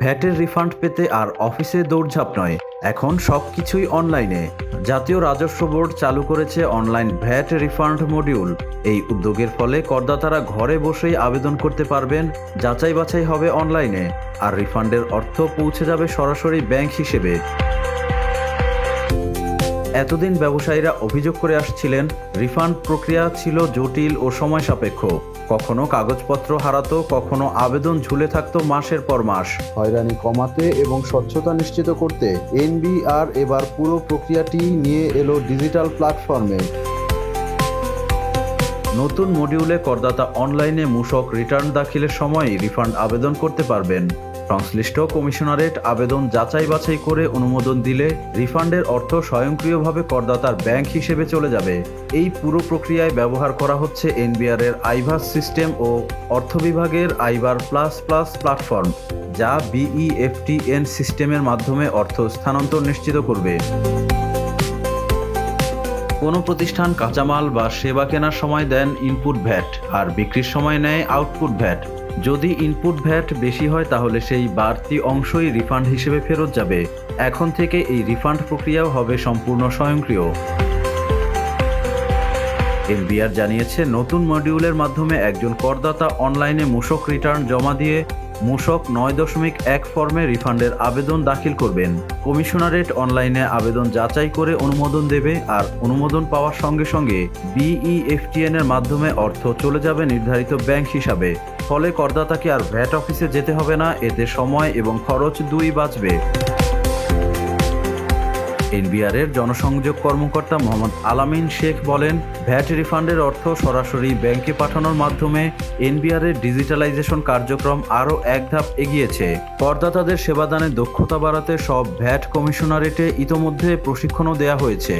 ভ্যাটের refund পেতে আর অফিসে দৌড়ঝাঁপ নয়। এখন সব কিছুই অনলাইনে। জাতীয় রাজস্ব বোর্ড চালু করেছে অনলাইন ভ্যাট রিফান্ড মডিউল। এই উদ্যোগের ফলে করদাতারা ঘরে বসেই আবেদন করতে পারবেন যাচাই বাছাই হবে অনলাইনে। আর রিফান্ডের অর্থ পৌঁছে যাবে সরাসরি ব্যাংক হিসেবে। এতদিন ব্যবসায়ীরা অভিযোগ করে আসছিলেন রিফান্ড প্রক্রিয়া ছিল জটিল ও সময় সাপেক্ষ। কখনো কাগজপত্র হারাতো কখনো আবেদন ঝুলে থাকতো মাসের পর মাস। হয়রানি কমাতে এবং স্বচ্ছতা নিশ্চিত করতে এনবিআর এবার পুরো প্রক্রিয়াটি নিয়ে এলো ডিজিটাল প্ল্যাটফর্মে। নতুন মডিউলে করদাতা অনলাইনে মূসক রিটার্ন দাখিলের সময় রিফান্ড আবেদন করতে পারবেন। সংশ্লিষ্ট কমিশনারেট আবেদন যাচাই বাছাই করে অনুমোদন দিলে রিফান্ডের অর্থ স্বয়ংক্রিয়ভাবে করদাতার ব্যাংক হিসেবে চলে যাবে। এই পুরো প্রক্রিয়ায় ব্যবহার করা হচ্ছে এনবিআর এর সিস্টেম ও অর্থ বিভাগের আইবার প্লাস প্লাস প্ল্যাটফর্ম, যা বিইএফটিএন সিস্টেমের মাধ্যমে অর্থ স্থানান্তর নিশ্চিত করবে। কোনো প্রতিষ্ঠান কাঁচামাল বা সেবা কেনার সময় দেন ইনপুট ভ্যাট, আর বিক্রির সময় নেয় আউটপুট ভ্যাট। যদি ইনপুট ভ্যাট বেশি হয় তাহলে সেই বাড়তি অংশই রিফান্ড হিসেবে ফেরত যাবে। এখন থেকে এই রিফান্ড প্রক্রিয়াও হবে সম্পূর্ণ স্বয়ংক্রিয়। এনবিআর জানিয়েছে, নতুন মডিউলের মাধ্যমে একজন করদাতা অনলাইনে মূসক রিটার্ন জমা দিয়ে মূসক নয় দশমিক এক ফর্মে রিফান্ডের আবেদন দাখিল করবেন। কমিশনারেট অনলাইনে আবেদন যাচাই করে অনুমোদন দেবে আর অনুমোদন পাওয়ার সঙ্গে সঙ্গে বিইএফটিএন এর মাধ্যমে অর্থ চলে যাবে নির্ধারিত ব্যাংক হিসাবে। ফলে করদাতাকে আর ভ্যাট অফিসে যেতে হবে না, এতে সময় এবং খরচ দুই বাঁচবে। এনবিআর এর জনসংযোগ কর্মকর্তা মোহাম্মদ আলামিন শেখ বলেন, ভ্যাট রিফান্ডের অর্থ সরাসরি ব্যাংকে পাঠানোর মাধ্যমে এনবিআর এর ডিজিটালাইজেশন কার্যক্রম আরও এক ধাপ এগিয়েছে। করদাতাদের সেবাদানে দক্ষতা বাড়াতে সব ভ্যাট কমিশনারেটে ইতোমধ্যে প্রশিক্ষণও দেওয়া হয়েছে।